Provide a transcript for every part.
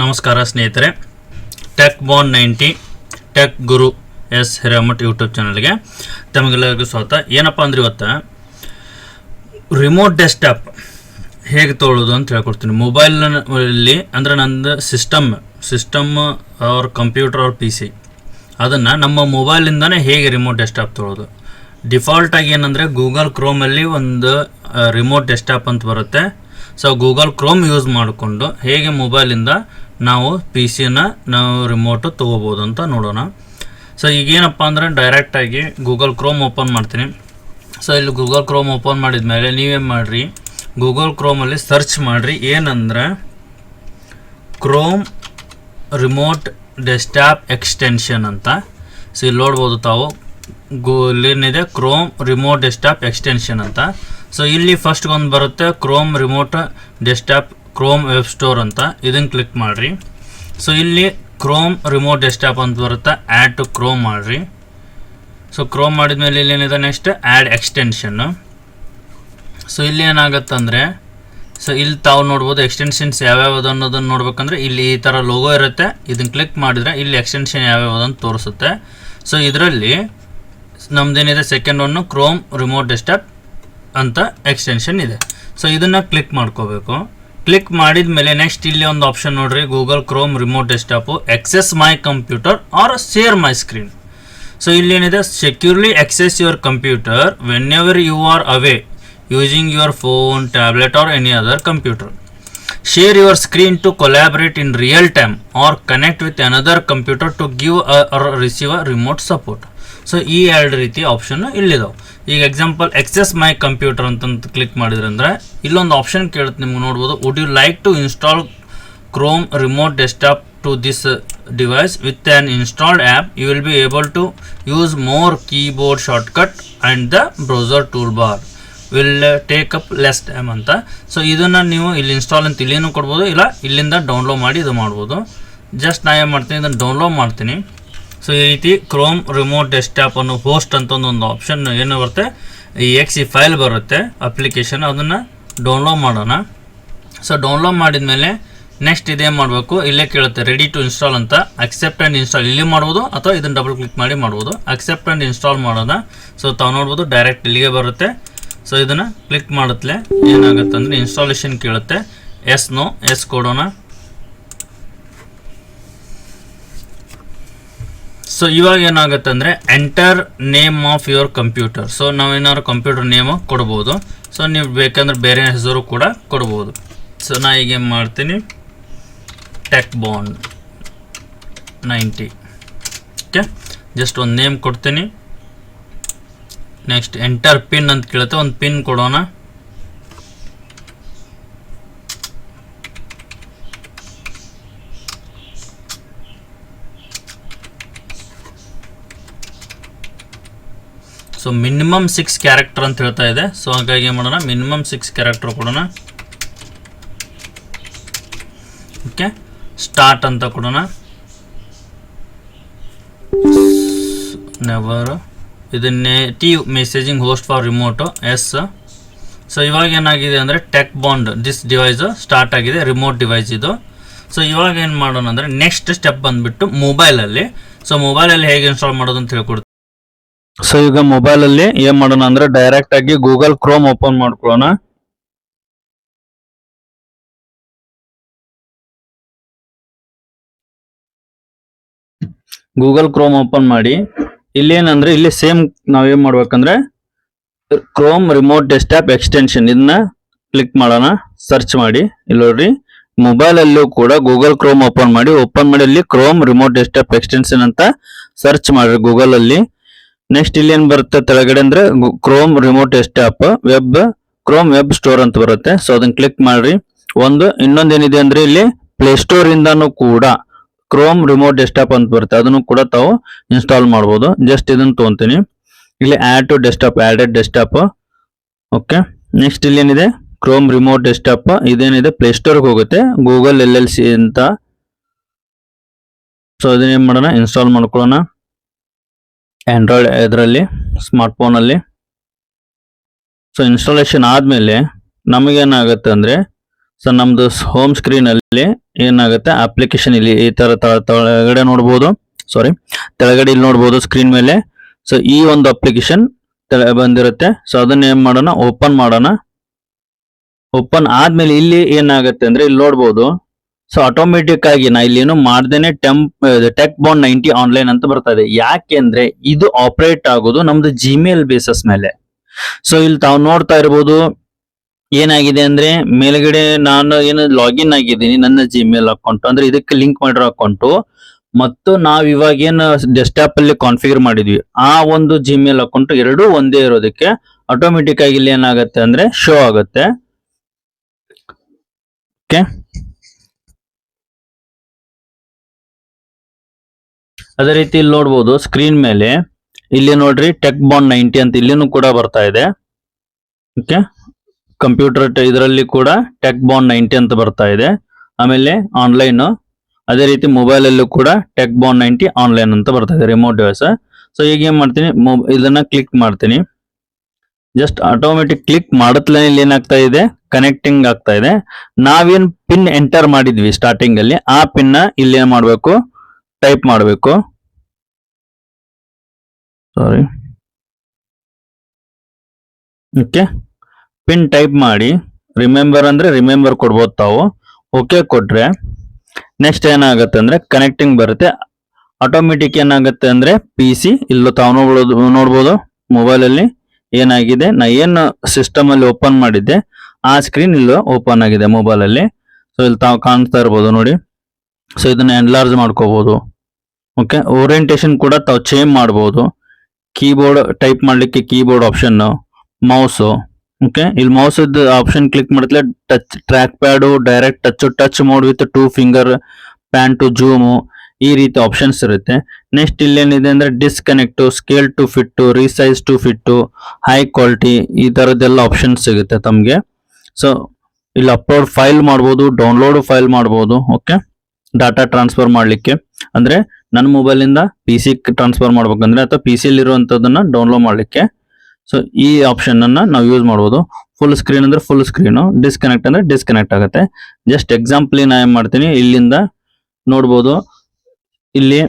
ನಮಸ್ಕಾರ ಸ್ನೇಹಿತರೆ. Tech bond ninety tech guru S Hiremath YouTube ಚಾನಲ್ಗೆ ತಮಗೆಲ್ಲರಿಗೂ ಸ್ವಾಗತ. ಏನಪ್ಪ ಅಂದ್ರೆ ಇವತ್ತು ರಿಮೋಟ್ ಡೆಸ್ಕ್ಟಾಪ್ ಹೇಗೆ ತೊಗೊಳ್ಳೋದು ಅಂತ ಹೇಳ್ಕೊಡ್ತೀನಿ. ಮೊಬೈಲಲ್ಲಿ ಅಂದರೆ ನಂದು ಸಿಸ್ಟಮ್ ಸಿಸ್ಟಮ್ ಅವ್ರ ಕಂಪ್ಯೂಟರ್ ಅವ್ರ ಪಿ ಸಿ ಅದನ್ನು ನಮ್ಮ ಮೊಬೈಲಿಂದನೇ ಹೇಗೆ ರಿಮೋಟ್ ಡೆಸ್ಕ್ಟಾಪ್ ತೊಗೊಳ್ಳೋದು. ಡಿಫಾಲ್ಟಾಗಿ ಏನಂದರೆ ಗೂಗಲ್ ಕ್ರೋಮಲ್ಲಿ ಒಂದು ರಿಮೋಟ್ ಡೆಸ್ಕ್ಟಾಪ್ ಅಂತ ಬರುತ್ತೆ. ಸೊ ಗೂಗಲ್ ಕ್ರೋಮ್ ಯೂಸ್ ಮಾಡಿಕೊಂಡು ಹೇಗೆ ಮೊಬೈಲಿಂದ ನಾವು ಪಿ ಸಿನ ನಾವು ರಿಮೋಟು ತೊಗೋಬೋದು ಅಂತ ನೋಡೋಣ. ಸೊ ಈಗೇನಪ್ಪ ಅಂದರೆ ಡೈರೆಕ್ಟಾಗಿ ಗೂಗಲ್ ಕ್ರೋಮ್ ಓಪನ್ ಮಾಡ್ತೀನಿ. ಸೊ ಇಲ್ಲಿ ಗೂಗಲ್ ಕ್ರೋಮ್ ಓಪನ್ ಮಾಡಿದ ಮೇಲೆ ನೀವೇನು ಮಾಡಿರಿ? ಗೂಗಲ್ ಕ್ರೋಮಲ್ಲಿ ಸರ್ಚ್ ಮಾಡಿರಿ. ಏನಂದ್ರೆ ಕ್ರೋಮ್ ರಿಮೋಟ್ ಡೆಸ್ಕ್ಟಾಪ್ ಎಕ್ಸ್ಟೆನ್ಷನ್ ಅಂತ. ಸೊ ಇಲ್ಲಿ ನೋಡ್ಬೋದು ತಾವು. ಗೋ ಇಲ್ಲೇನಿದೆ ಕ್ರೋಮ್ ರಿಮೋಟ್ ಡೆಸ್ಕ್ಟಾಪ್ ಎಕ್ಸ್ಟೆನ್ಷನ್ ಅಂತ. ಸೊ ಇಲ್ಲಿ ಫಸ್ಟ್ ಒಂದು ಬರುತ್ತೆ Chrome remote desktop Chrome web store ಅಂತ. ಇದನ್ನು ಕ್ಲಿಕ್ ಮಾಡಿರಿ. ಸೊ ಇಲ್ಲಿ ಕ್ರೋಮ್ ರಿಮೋಟ್ ಡೆಸ್ಕ್ಟಾಪ್ ಅಂತ ಬರುತ್ತೆ ಆ್ಯಡ್ ಟು ಕ್ರೋಮ್ ಮಾಡಿರಿ. ಸೊ ಕ್ರೋಮ್ ಮಾಡಿದ್ಮೇಲೆ ಇಲ್ಲಿ ಏನಿದೆ ನೆಕ್ಸ್ಟ್ ಆ್ಯಡ್ ಎಕ್ಸ್ಟೆನ್ಷನ್ನು ಸೊ ಇಲ್ಲಿ ಏನಾಗುತ್ತಂದರೆ ಸೊ ಇಲ್ಲಿ ತಾವು ನೋಡ್ಬೋದು ಎಕ್ಸ್ಟೆನ್ಷನ್ಸ್ ಯಾವ್ಯಾವುದು ಅನ್ನೋದನ್ನು ನೋಡ್ಬೇಕಂದ್ರೆ, ಇಲ್ಲಿ ಈ ಥರ ಲೋಗೋ ಇರುತ್ತೆ. ಇದನ್ನು ಕ್ಲಿಕ್ ಮಾಡಿದರೆ ಇಲ್ಲಿ ಎಕ್ಸ್ಟೆನ್ಷನ್ ಯಾವ್ಯಾವುದು ಅಂತ ತೋರಿಸುತ್ತೆ. ಸೊ ಇದರಲ್ಲಿ ನಮ್ಮದೇನಿದೆ second one Chrome remote desktop ಅಂತ ಎಕ್ಸ್ಟೆನ್ಷನ್ ಇದೆ. ಸೊ ಇದನ್ನು ಕ್ಲಿಕ್ ಮಾಡ್ಕೋಬೇಕು. ಕ್ಲಿಕ್ ಮಾಡಿದ ಮೇಲೆ ನೆಕ್ಸ್ಟ್ ಇಲ್ಲಿ ಒಂದು ಆಪ್ಷನ್ ನೋಡ್ರಿ. Google Chrome remote desktop access my computer or share my screen so ಇಲ್ಲೇನಿದೆ? Securely access your computer whenever you are away using your phone tablet or any other computer share your screen to collaborate in real time or connect with another computer to give or receive a remote support so ಈ ಎರಡು ರೀತಿ option ಇಲ್ಲಿದಾವೆ. ಈಗ example access my computer ಅಂತ click ಮಾಡಿದ್ರೆ ಅಂದರೆ ಇಲ್ಲೊಂದು option ಕೇಳುತ್ತೆ, ನಿಮ್ಗೆ ನೋಡ್ಬೋದು. Would you like to install Chrome remote desktop to this device with an installed app you will be able to use more keyboard shortcut and the browser tool bar will take up less time ಅಂತ. So ಇದನ್ನು ನೀವು ಇಲ್ಲಿ install ಅಂತ ಇಲ್ಲಿನೂ ಕೊಡ್ಬೋದು, ಇಲ್ಲ ಇಲ್ಲಿಂದ download ಮಾಡಿ ಇದು ಮಾಡ್ಬೋದು. ಜಸ್ಟ್ ನಾ ಏನು ಮಾಡ್ತೀನಿ, ಇದನ್ನು ಡೌನ್ಲೋಡ್ ಮಾಡ್ತೀನಿ. ಸೊ ಈ ರೀತಿ ಕ್ರೋಮ್ ರಿಮೋಟ್ ಡೆಸ್ಕ್ಟಾಪ್ ಅನ್ನು ಹೋಸ್ಟ್ ಅಂತ ಒಂದು ಆಪ್ಷನ್ ಏನು ಬರುತ್ತೆ? ಈ ಎಕ್ಸ್ ಈ ಫೈಲ್ ಬರುತ್ತೆ ಅಪ್ಲಿಕೇಶನ್ ಅದನ್ನು ಡೌನ್ಲೋಡ್ ಮಾಡೋಣ. ಸೊ ಡೌನ್ಲೋಡ್ ಮಾಡಿದ ಮೇಲೆ ನೆಕ್ಸ್ಟ್ ಇದೇನು ಮಾಡಬೇಕು? ಇಲ್ಲೇ ಕೇಳುತ್ತೆ ರೆಡಿ ಟು ಇನ್ಸ್ಟಾಲ್ ಅಂತ. ಅಕ್ಸೆಪ್ಟ್ ಆ್ಯಂಡ್ ಇನ್ಸ್ಟಾಲ್ ಇಲ್ಲಿ ಮಾಡ್ಬೋದು ಅಥವಾ ಇದನ್ನು ಡಬಲ್ ಕ್ಲಿಕ್ ಮಾಡಿ ಮಾಡ್ಬೋದು. ಅಕ್ಸೆಪ್ಟ್ ಆ್ಯಂಡ್ ಇನ್ಸ್ಟಾಲ್ ಮಾಡೋಣ. ಸೊ ತಾವು ನೋಡ್ಬೋದು ಡೈರೆಕ್ಟ್ ಇಲ್ಲಿಗೆ ಬರುತ್ತೆ. ಸೊ ಇದನ್ನು ಕ್ಲಿಕ್ ಮಾಡುತ್ತಲೇ ಏನಾಗುತ್ತೆ ಅಂದರೆ ಇನ್ಸ್ಟಾಲೇಷನ್ ಕೇಳುತ್ತೆ ಎಸ್ ನೋ ಎಸ್ ಕೊಡೋಣ ಸೊ ಇವಾಗ ಏನಾಗುತ್ತೆ ಅಂದರೆ enter name of your computer so ನಾವೇನಾದ್ರು ಕಂಪ್ಯೂಟರ್ ನೇಮು ಕೊಡ್ಬೋದು. ಸೊ ನೀವು ಬೇಕಂದ್ರೆ ಬೇರೆ ಹೆಸರು ಕೂಡ ಕೊಡ್ಬೋದು. ಸೊ ನಾ ಈಗ ಏನು ಮಾಡ್ತೀನಿ? Tech bond ninety okay just ಒಂದು ನೇಮ್ ಕೊಡ್ತೀನಿ. ನೆಕ್ಸ್ಟ್ ಎಂಟರ್ ಪಿನ್ ಅಂತ ಕೇಳುತ್ತೆ. ಒಂದು ಪಿನ್ ಕೊಡೋಣ. ಸೊ ಮಿನಿಮಮ್ ಸಿಕ್ಸ್ ಕ್ಯಾರೆಕ್ಟರ್ ಅಂತ ಹೇಳ್ತಾ ಇದೆ. ಸೊ ಹಾಗಾಗಿ ಏನು ಮಾಡೋಣ? ಮಿನಿಮಮ್ ಸಿಕ್ಸ್ ಕ್ಯಾರೆಕ್ಟರ್ ಕೊಡೋಣ. ಓಕೆ ಸ್ಟಾರ್ಟ್ ಅಂತ ಕೊಡೋಣ. ನೆವರ್ ಇದು native messaging host for remote yes so ಇವಾಗ ಏನಾಗಿದೆ ಅಂದರೆ tech bond this device start ಆಗಿದೆ. ರಿಮೋಟ್ ಡಿವೈಸ್ ಇದು. ಸೊ ಇವಾಗ ಏನು ಮಾಡೋಣ ಅಂದರೆ ನೆಕ್ಸ್ಟ್ ಸ್ಟೆಪ್ ಬಂದುಬಿಟ್ಟು ಮೊಬೈಲಲ್ಲಿ ಸೊ ಮೊಬೈಲಲ್ಲಿ ಹೇಗೆ ಇನ್ಸ್ಟಾಲ್ ಮಾಡೋದು ಅಂತ ಹೇಳ್ಕೊಡ್ತೀನಿ. ಸೊ ಈಗ ಮೊಬೈಲಲ್ಲಿ ಏನು ಮಾಡೋಣ ಅಂದ್ರೆ ಡೈರೆಕ್ಟ್ ಆಗಿ ಗೂಗಲ್ ಕ್ರೋಮ್ ಓಪನ್ ಮಾಡ್ಕೊಳ್ಳೋಣ. ಗೂಗಲ್ ಕ್ರೋಮ್ ಓಪನ್ ಮಾಡಿ. ಇಲ್ಲೇನಂದ್ರೆ ಇಲ್ಲಿ ಸೇಮ್ ನಾವೇನ್ ಮಾಡ್ಬೇಕಂದ್ರೆ ಕ್ರೋಮ್ ರಿಮೋಟ್ ಡೆಸ್ಕ್ಟಾಪ್ ಎಕ್ಸ್ಟೆನ್ಷನ್ ಇದನ್ನ ಕ್ಲಿಕ್ ಮಾಡೋಣ. ಸರ್ಚ್ ಮಾಡಿ. ಇಲ್ಲಿ ನೋಡ್ರಿ ಮೊಬೈಲ್ ಅಲ್ಲೂ ಕೂಡ ಗೂಗಲ್ ಕ್ರೋಮ್ ಓಪನ್ ಮಾಡಿ. ಓಪನ್ ಮಾಡಿ ಅಲ್ಲಿ ಕ್ರೋಮ್ ರಿಮೋಟ್ ಡೆಸ್ಕ್ಟಾಪ್ ಎಕ್ಸ್ಟೆನ್ಷನ್ ಅಂತ ಸರ್ಚ್ ಮಾಡ್ರಿ ಗೂಗಲ್ ಅಲ್ಲಿ. ನೆಕ್ಸ್ಟ್ ಇಲ್ಲಿ ಏನ್ ಬರುತ್ತೆ ತೆಳಗಡೆ ಅಂದ್ರೆ Chrome remote desktop web Chrome web store ಅಂತ ಬರುತ್ತೆ. ಸೊ ಅದನ್ನ ಕ್ಲಿಕ್ ಮಾಡ್ರಿ. ಒಂದು, ಇನ್ನೊಂದು ಏನಿದೆ ಅಂದ್ರೆ ಇಲ್ಲಿ ಪ್ಲೇಸ್ಟೋರ್ ಇಂದಾನು ಕೂಡ ಕ್ರೋಮ್ ರಿಮೋಟ್ ಡೆಸ್ಕ್ಟಾಪ್ ಅಂತ ಬರುತ್ತೆ. ಅದನ್ನು ಕೂಡ ತಾವು ಇನ್ಸ್ಟಾಲ್ ಮಾಡ್ಬೋದು. ಜಸ್ಟ್ ಇದನ್ನ ತೊಗೊಂತೀನಿ. ಇಲ್ಲಿ add to desktop added desktop okay next ಇಲ್ಲಿ ಏನಿದೆ? ಕ್ರೋಮ್ ರಿಮೋಟ್ ಡೆಸ್ಕ್ಟಾಪ್ ಇದೇನಿದೆ? ಪ್ಲೇಸ್ಟೋರ್ಗೆ ಹೋಗುತ್ತೆ. ಗೂಗಲ್ ಎಲ್ ಎಲ್ ಸಿ ಅಂತ. ಸೊ ಅದನ್ನೇನು ಮಾಡೋಣ? ಇನ್ಸ್ಟಾಲ್ ಮಾಡ್ಕೊಳ್ಳೋಣ. ಆಂಡ್ರಾಯ್ಡ್ ಇದರಲ್ಲಿ ಸ್ಮಾರ್ಟ್ಫೋನಲ್ಲಿ ಸೊ ಇನ್ಸ್ಟಾಲೇಷನ್ ಆದಮೇಲೆ ನಮಗೇನಾಗುತ್ತೆ ಅಂದರೆ ಸೊ ನಮ್ಮದು ಹೋಮ್ ಸ್ಕ್ರೀನಲ್ಲಿ ಏನಾಗುತ್ತೆ ಅಪ್ಲಿಕೇಶನ್ ಇಲ್ಲಿ ಈ ಥರ ತಳಗಡೆ ನೋಡ್ಬೋದು. ಸಾರಿ ಕೆಳಗಡೆ ಇಲ್ಲಿ ನೋಡ್ಬೋದು ಸ್ಕ್ರೀನ್ ಮೇಲೆ. ಸೊ ಈ ಒಂದು ಅಪ್ಲಿಕೇಶನ್ ಬಂದಿರುತ್ತೆ. ಸೊ ಅದನ್ನ ಏನು ಮಾಡೋಣ ಓಪನ್ ಮಾಡೋಣ. ಓಪನ್ ಆದಮೇಲೆ ಇಲ್ಲಿ ಏನಾಗುತ್ತೆ ಅಂದರೆ, ಇಲ್ಲಿ ನೋಡ್ಬೋದು. ಸೊ ಆಟೋಮೆಟಿಕ್ ಆಗಿ ನಾ ಇಲ್ಲಿ ಏನು ಮಾಡ್ದೇನೆ temp tech bond ninety online ಅಂತ ಬರ್ತಾ ಇದೆ. ಯಾಕೆಂದ್ರೆ ಇದು ಆಪರೇಟ್ ಆಗೋದು ನಮ್ದು ಜಿಮೇಲ್ ಬೇಸಸ್ ಮೇಲೆ. ಸೊ ಇಲ್ಲಿ ತಾವು ನೋಡ್ತಾ ಇರ್ಬೋದು ಏನಾಗಿದೆ ಅಂದ್ರೆ ಮೇಲ್ಗಡೆ ನಾನು ಏನು ಲಾಗಿನ್ ಆಗಿದ್ದೀನಿ ನನ್ನ ಜಿಮೇಲ್ ಅಕೌಂಟ್ ಅಂದ್ರೆ ಇದಕ್ಕೆ ಲಿಂಕ್ ಮಾಡಿರೋ ಅಕೌಂಟು ಮತ್ತು ನಾವ್ ಇವಾಗ ಏನು ಡೆಸ್ಕ್ಟಾಪ್ ಅಲ್ಲಿ ಕಾನ್ಫಿಗರ್ ಮಾಡಿದ್ವಿ. ಆ ಒಂದು ಜಿಮೇಲ್ ಅಕೌಂಟ್ ಎರಡು ಒಂದೇ ಇರೋದಕ್ಕೆ ಆಟೋಮೆಟಿಕ್ ಆಗಿ ಇಲ್ಲಿ ಏನಾಗುತ್ತೆ ಅಂದ್ರೆ ಶೋ ಆಗುತ್ತೆ. ಓಕೆ ಅದೇ ರೀತಿ ಇಲ್ಲಿ ನೋಡ್ಬೋದು ಸ್ಕ್ರೀನ್ ಮೇಲೆ. ಇಲ್ಲಿ ನೋಡ್ರಿ ಟೆಕ್ ಬಾಂಡ್ ನೈಂಟಿ ಅಂತ ಇಲ್ಲಿನೂ ಕೂಡ ಬರ್ತಾ ಇದೆ. ಓಕೆ ಕಂಪ್ಯೂಟರ್ ಇದರಲ್ಲಿ ಕೂಡ ಟೆಕ್ ಬಾಂಡ್ ನೈಂಟಿ ಅಂತ ಬರ್ತಾ ಇದೆ. ಆಮೇಲೆ ಆನ್ಲೈನ್ ಅದೇ ರೀತಿ ಮೊಬೈಲ್ ಅಲ್ಲೂ ಕೂಡ ಟೆಕ್ ಬಾಂಡ್ ನೈಂಟಿ ಆನ್ಲೈನ್ ಅಂತ ಬರ್ತಾ ಇದೆ ರಿಮೋಟ್ ಡಿವೈಸ್ ಸೊ ಈಗ ಏನ್ ಮಾಡ್ತೀನಿ? ಇದನ್ನ ಕ್ಲಿಕ್ ಮಾಡ್ತೀನಿ. ಜಸ್ಟ್ ಆಟೋಮೆಟಿಕ್ ಕ್ಲಿಕ್ ಮಾಡತ್ಲೇ ಇಲ್ಲಿ ಏನಾಗ್ತಾ ಇದೆ? ಕನೆಕ್ಟಿಂಗ್ ಆಗ್ತಾ ಇದೆ. ನಾವೇನ್ ಪಿನ್ ಎಂಟರ್ ಮಾಡಿದ್ವಿ ಸ್ಟಾರ್ಟಿಂಗ್ ಅಲ್ಲಿ, ಆ ಪಿನ್ ಇಲ್ಲಿ ಏನ್ ಮಾಡ್ಬೇಕು? ಟೈಪ್ ಮಾಡಬೇಕು. ಸಾರಿ ಓಕೆ ಪಿನ್ ಟೈಪ್ ಮಾಡಿ. ರಿಮೆಂಬರ್ ಅಂದರೆ ರಿಮೆಂಬರ್ ಕೊಡ್ಬೋದು ತಾವು. ಓಕೆ ಕೊಟ್ಟರೆ ನೆಕ್ಸ್ಟ್ ಏನಾಗುತ್ತೆ ಅಂದರೆ ಕನೆಕ್ಟಿಂಗ್ ಬರುತ್ತೆ. ಆಟೋಮೆಟಿಕ್ ಏನಾಗುತ್ತೆ ಅಂದರೆ ಪಿ ಸಿ ಇಲ್ಲ ತಾವು ನೋಡ್ಬೋದು ನೋಡ್ಬೋದು ಮೊಬೈಲಲ್ಲಿ ಏನಾಗಿದೆ. ನಾ ಏನು ಸಿಸ್ಟಮಲ್ಲಿ ಓಪನ್ ಮಾಡಿದ್ದೆ, ಆ ಸ್ಕ್ರೀನ್ ಇಲ್ಲ ಓಪನ್ ಆಗಿದೆ ಮೊಬೈಲಲ್ಲಿ ಸೊ ಇಲ್ಲಿ ತಾವು ಕಾಣಿಸ್ತಾ ಇರ್ಬೋದು ನೋಡಿ. ಸೊ ಇದನ್ನ ಎನ್ಲಾರ್ಜ್ ಮಾಡ್ಕೋಬಹುದು ಓಕೆ ಓರಿಯೆಂಟೇಷನ್ ಕೂಡ ತಾವು ಚೇಂಜ್ ಮಾಡ್ಬೋದು. ಕೀಬೋರ್ಡ್ ಟೈಪ್ ಮಾಡಲಿಕ್ಕೆ ಕೀಬೋರ್ಡ್ ಆಪ್ಷನ್ನು ಮೌಸು ಓಕೆ ಇಲ್ಲಿ ಮೌಸ್ ಆಪ್ಷನ್ ಕ್ಲಿಕ್ ಮಾಡಿದ್ರೆ touch trackpad direct touch touch mode with two finger pan to zoom ಈ ರೀತಿ ಆಪ್ಷನ್ಸ್ ಇರುತ್ತೆ. ನೆಕ್ಸ್ಟ್ ಇಲ್ಲೇನಿದೆ ಅಂದರೆ disconnect scale to fit resize to fit high quality ಈ ಥರದ್ದೆಲ್ಲ ಆಪ್ಷನ್ಸ್ ಸಿಗುತ್ತೆ ತಮಗೆ. ಸೊ ಇಲ್ಲಿ ಅಪ್ಲೋಡ್ ಫೈಲ್ ಮಾಡ್ಬೋದು ಡೌನ್ಲೋಡ್ ಫೈಲ್ ಮಾಡ್ಬೋದು ಓಕೆ ಡಾಟಾ ಟ್ರಾನ್ಸ್ಫರ್ ಮಾಡಲಿಕ್ಕೆ. ಅಂದ್ರೆ ನನ್ನ ಮೊಬೈಲಿಂದ ಪಿ ಸಿ ಟ್ರಾನ್ಸ್ಫರ್ ಮಾಡ್ಬೇಕಂದ್ರೆ ಅಥವಾ ಪಿ ಸಿ ಇರುವಂತದನ್ನ ಡೌನ್ಲೋಡ್ ಮಾಡಲಿಕ್ಕೆ. ಸೊ ಈ ಆಪ್ಷನ್ ಅನ್ನ ನಾವು ಯೂಸ್ ಮಾಡ್ಬೋದು. ಫುಲ್ ಸ್ಕ್ರೀನ್ ಅಂದ್ರೆ ಫುಲ್ ಸ್ಕ್ರೀನು ಡಿಸ್ಕನೆಕ್ಟ್ ಅಂದ್ರೆ ಡಿಸ್ಕನೆಕ್ಟ್ ಆಗುತ್ತೆ. ಜಸ್ಟ್ ಎಕ್ಸಾಂಪಲ್ ನಾ ಏನು ಮಾಡ್ತೀನಿ, ಇಲ್ಲಿಂದ ನೋಡ್ಬೋದು. ಇಲ್ಲಿ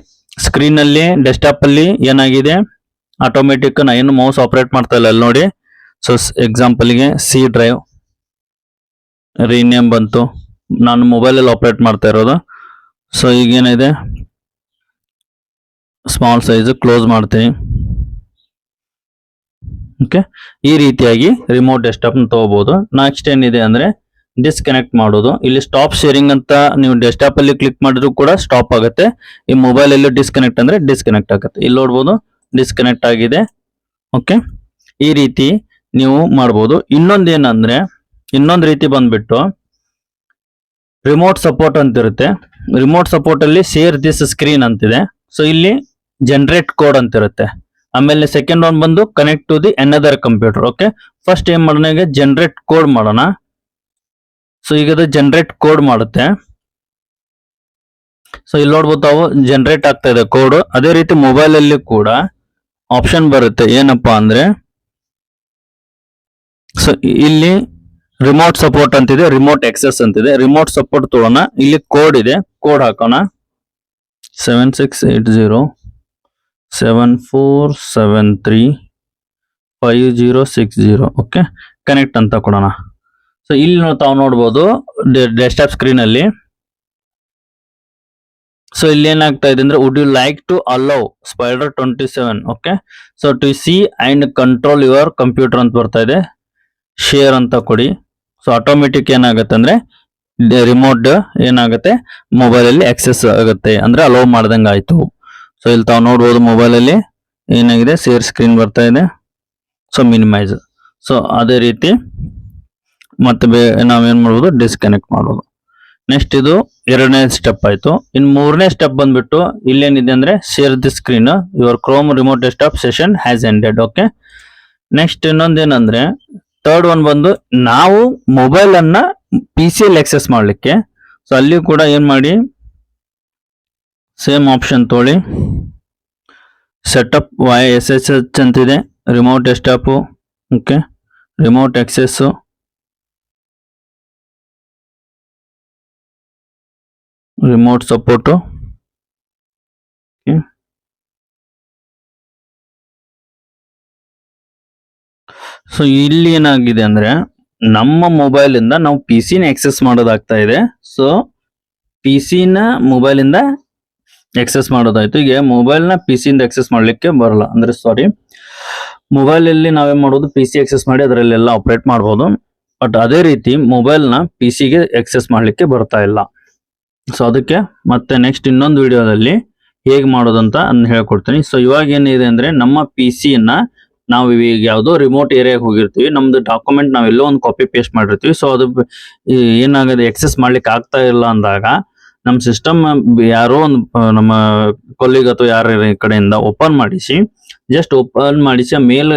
ಸ್ಕ್ರೀನ್ ಅಲ್ಲಿ ಡೆಸ್ಕ್ಟಾಪ್ ಅಲ್ಲಿ ಏನಾಗಿದೆ? ಆಟೋಮೆಟಿಕ್ ನಾ ಏನು ಮೌಸ್ ಆಪರೇಟ್ ಮಾಡ್ತಾ ಇಲ್ಲ ಅಲ್ಲಿ ನೋಡಿ. ಸೊ ಎಕ್ಸಾಂಪಲ್ಗೆ ಸಿ ಡ್ರೈವ್ ರೀನೇಮ್ ಬಂತು. ನಾನು ಮೊಬೈಲ್ ಅಲ್ಲಿ ಆಪರೇಟ್ ಮಾಡ್ತಾ ಇರೋದು. ಸೊ ಈಗ ಏನಿದೆ ಸ್ಮಾಲ್ ಸೈಜ್ ಕ್ಲೋಸ್ ಮಾಡ್ತೀನಿ. ಓಕೆ ಈ ರೀತಿಯಾಗಿ ರಿಮೋಟ್ ಡೆಸ್ಕ್ಟಾಪ್ ತಗೋಬಹುದು ನೆಕ್ಸ್ಟ್ ಏನಿದೆ ಅಂದ್ರೆ ಡಿಸ್ಕನೆಕ್ಟ್ ಮಾಡೋದು. ಇಲ್ಲಿ ಸ್ಟಾಪ್ ಶೇರಿಂಗ್ ಅಂತ ನೀವು ಡೆಸ್ಕ್ಟಾಪ್ ಅಲ್ಲಿ ಕ್ಲಿಕ್ ಮಾಡಿದ್ರು ಕೂಡ ಸ್ಟಾಪ್ ಆಗುತ್ತೆ. ಈ ಮೊಬೈಲ್ ಅಲ್ಲಿ ಡಿಸ್ಕನೆಕ್ಟ್ ಅಂದ್ರೆ ಡಿಸ್ಕನೆಕ್ಟ್ ಆಗುತ್ತೆ. ಇಲ್ಲಿ ನೋಡ್ಬೋದು ಡಿಸ್ಕನೆಕ್ಟ್ ಆಗಿದೆ. ಓಕೆ ಈ ರೀತಿ ನೀವು ಮಾಡ್ಬೋದು. ಇನ್ನೊಂದು ಏನಂದ್ರೆ, ಇನ್ನೊಂದು ರೀತಿ ಬಂದ್ಬಿಟ್ಟು ರಿಮೋಟ್ ಸಪೋರ್ಟ್ ಅಂತ ಇರುತ್ತೆ ರಿಮೋಟ್ ಸಪೋರ್ಟ್ ಅಲ್ಲಿ ಶೇರ್ ದಿಸ್ ಸ್ಕ್ರೀನ್ ಅಂತಿದೆ. ಸೊ ಇಲ್ಲಿ ಜನರೇಟ್ ಕೋಡ್ ಅಂತ ಇರುತ್ತೆ ಆಮೇಲೆ ಸೆಕೆಂಡ್ ಒನ್ ಬಂದು connect to the another computer okay first ಏನ್ ಮಾಡೋಣ ಈಗ? ಜನರೇಟ್ ಕೋಡ್ ಮಾಡೋಣ. ಸೊ ಈಗ ಅದು ಜನರೇಟ್ ಕೋಡ್ ಮಾಡುತ್ತೆ. ಸೊ ಇಲ್ಲಿ ನೋಡ್ಬೋದು ಜನರೇಟ್ ಆಗ್ತಾ ಇದೆ ಕೋಡ್ ಅದೇ ರೀತಿ ಮೊಬೈಲ್ ಅಲ್ಲಿ ಕೂಡ ಆಪ್ಷನ್ ಬರುತ್ತೆ. ಏನಪ್ಪಾ ಅಂದ್ರೆ ಸೊ ಇಲ್ಲಿ ರಿಮೋಟ್ ಸಪೋರ್ಟ್ ಅಂತಿದೆ ರಿಮೋಟ್ ಎಕ್ಸೆಸ್ ಅಂತಿದೆ. ರಿಮೋಟ್ ಸಪೋರ್ಟ್ ತಗೋಣ ಇಲ್ಲಿ ಕೋಡ್ ಇದೆ. ಕೋಡ್ ಹಾಕೋಣ. Seven six eight zero seven four seven three five zero six zero okay connect ಅಂತ ಕೊಡೋಣ. ಸೊ ಇಲ್ಲಿ ತಾವು ನೋಡ್ಬೋದು ಡೆಸ್ಕ್ಟಾಪ್ ಸ್ಕ್ರೀನ್ ಅಲ್ಲಿ. ಸೊ ಇಲ್ಲಿ ಏನಾಗ್ತಾ ಇದೆ ಅಂದ್ರೆ would you like to allow spider twenty seven okay so to see and control your computer ಅಂತ ಬರ್ತಾ ಇದೆ. ಶೇರ್ ಅಂತ ಕೊಡಿ. ಸೊ ಆಟೋಮೆಟಿಕ್ ಏನಾಗುತ್ತೆ ಅಂದ್ರೆ ರಿಮೋಟ್ ಏನಾಗುತ್ತೆ? ಮೊಬೈಲ್ ಅಲ್ಲಿ ಆಕ್ಸೆಸ್ ಆಗುತ್ತೆ. ಅಂದ್ರೆ ಅಲೋ ಮಾಡ್ದಂಗೆ ಆಯ್ತು ಸೊ ಇಲ್ಲಿ ತಾವು ನೋಡ್ಬೋದು ಮೊಬೈಲಲ್ಲಿ ಏನಾಗಿದೆ? ಸೇರ್ ಸ್ಕ್ರೀನ್ ಬರ್ತಾ ಇದೆ. ಸೊ ಮಿನಿಮೈಸ್ ಸೊ ಅದೇ ರೀತಿ ಮತ್ತೆ ಬೇ, ನಾವೇನು ಮಾಡ್ಬೋದು? ಡಿಸ್ಕನೆಕ್ಟ್ ಮಾಡ್ಬೋದು. ನೆಕ್ಸ್ಟ್ ಇದು ಎರಡನೇ ಸ್ಟೆಪ್ ಆಯಿತು. ಇನ್ನು ಮೂರನೇ ಸ್ಟೆಪ್ ಬಂದ್ಬಿಟ್ಟು ಇಲ್ಲೇನಿದೆ ಅಂದರೆ share the screen your Chrome remote desktop session has ended okay next ಇನ್ನೊಂದೇನಂದ್ರೆ third one ಬಂದು ನಾವು ಮೊಬೈಲನ್ನು ಪಿ ಸಿ ಎಲ್ಲಿ ಆಕ್ಸೆಸ್ ಮಾಡಲಿಕ್ಕೆ. ಸೊ ಅಲ್ಲಿ ಕೂಡ ಏನು ಮಾಡಿ? ಸೇಮ್ ಆಪ್ಷನ್ ತೊಗೊಳ್ಳಿ. Setup Y S S H ಅಂತಿದೆ. Remote desktop okay remote access remote support so ಇಲ್ಲಿ ಏನಾಗಿದೆ ಅಂದ್ರೆ, ನಮ್ಮ ಮೊಬೈಲ್ ಇಂದ ನಾವು ಪಿ ಸಿನ ಎಕ್ಸೆಸ್ ಮಾಡೋದಾಗ್ತಾ ಇದೆ. ಸೊ ಪಿ ಸಿನ ಮೊಬೈಲ್ ಇಂದ ಎಕ್ಸೆಸ್ ಮಾಡೋದಾಯ್ತು. ಈಗ ಮೊಬೈಲ್ನ ಪಿ ಸಿ ಇಂದ ಎಕ್ಸೆಸ್ ಮಾಡ್ಲಿಕ್ಕೆ ಬರಲ್ಲ. ಅಂದ್ರೆ ಸಾರಿ ಮೊಬೈಲ್ ಅಲ್ಲಿ ನಾವೇನ್ ಮಾಡೋದು? ಪಿ ಸಿ ಎಕ್ಸೆಸ್ ಮಾಡಿ ಅದರಲ್ಲೆಲ್ಲ ಆಪರೇಟ್ ಮಾಡ್ಬೋದು. ಬಟ್ ಅದೇ ರೀತಿ ಮೊಬೈಲ್ನ ಪಿ ಸಿಗೆ ಎಕ್ಸೆಸ್ ಮಾಡ್ಲಿಕ್ಕೆ ಬರ್ತಾ ಇಲ್ಲ. ಸೊ ಅದಕ್ಕೆ ಮತ್ತೆ ನೆಕ್ಸ್ಟ್ ಇನ್ನೊಂದು ವಿಡಿಯೋದಲ್ಲಿ ಹೇಗೆ ಮಾಡೋದಂತ ನಾನು ಹೇಳ್ಕೊಡ್ತೀನಿ. ಸೊ ಇವಾಗ ಏನಿದೆ ಅಂದ್ರೆ ನಮ್ಮ ಪಿ ಯನ್ನ ನಾವು ಈಗ ಯಾವುದೋ ರಿಮೋಟ್ ಏರಿಯಾಗೆ ಹೋಗಿರ್ತೀವಿ. ನಮ್ದು ಡಾಕ್ಯುಮೆಂಟ್ ನಾವೆಲ್ಲೋ ಒಂದು ಕಾಪಿ ಪೇಸ್ಟ್ ಮಾಡಿರ್ತೀವಿ. ಸೊ ಅದು ಏನಾಗದೆ ಎಕ್ಸೆಸ್ ಮಾಡ್ಲಿಕ್ಕೆ ಆಗ್ತಾ ಇಲ್ಲ ಅಂದಾಗ ನಮ್ಮ ಸಿಸ್ಟಮ್ ಯಾರೋ ಒಂದು ನಮ್ಮ ಕೊಲ್ಲಿಗ್ ಅಥವಾ ಯಾರ ಕಡೆಯಿಂದ ಓಪನ್ ಮಾಡಿಸಿ ಜಸ್ಟ್ ಓಪನ್ ಮಾಡಿಸಿ ಮೇಲ್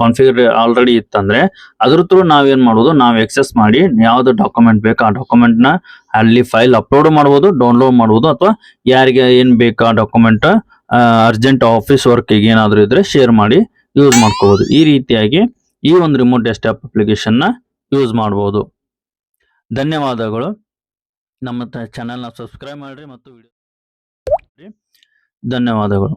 ಕಾನ್ಫಿಗರ್ ಆಲ್ರೆಡಿ ಇತ್ತಂದ್ರೆ, ಅದ್ರ ಥ್ರೂ ನಾವೇನ್ ಮಾಡೋದು ನಾವು ಎಕ್ಸೆಸ್ ಮಾಡಿ, ಯಾವ್ದು ಡಾಕ್ಯುಮೆಂಟ್ ಬೇಕು ಆ ಡಾಕ್ಯುಮೆಂಟ್ನ ಅಲ್ಲಿ ಫೈಲ್ ಅಪ್ಲೋಡ್ ಮಾಡ್ಬೋದು ಡೌನ್ಲೋಡ್ ಮಾಡ್ಬೋದು, ಅಥವಾ ಯಾರಿಗೆ ಏನ್ ಬೇಕು ಡಾಕ್ಯುಮೆಂಟ್ ಅರ್ಜೆಂಟ್ ಆಫೀಸ್ ವರ್ಕ್ ಏನಾದ್ರು ಇದ್ರೆ ಶೇರ್ ಮಾಡಿ ಯೂಸ್ ಮಾಡ್ಕೋಬಹುದು ಈ ರೀತಿಯಾಗಿ ಈ ಒಂದು ರಿಮೋಟ್ ಡೆಸ್ಕ್ಟಾಪ್ ಅಪ್ಲಿಕೇಶನ್ನ ಯೂಸ್ ಮಾಡಬಹುದು ಧನ್ಯವಾದಗಳು. ನಮ್ಮ ಚಾನೆಲ್ನ ಸಬ್ಸ್ಕ್ರೈಬ್ ಮಾಡಿರಿ ಮತ್ತು ವಿಡಿಯೋ ಧನ್ಯವಾದಗಳು.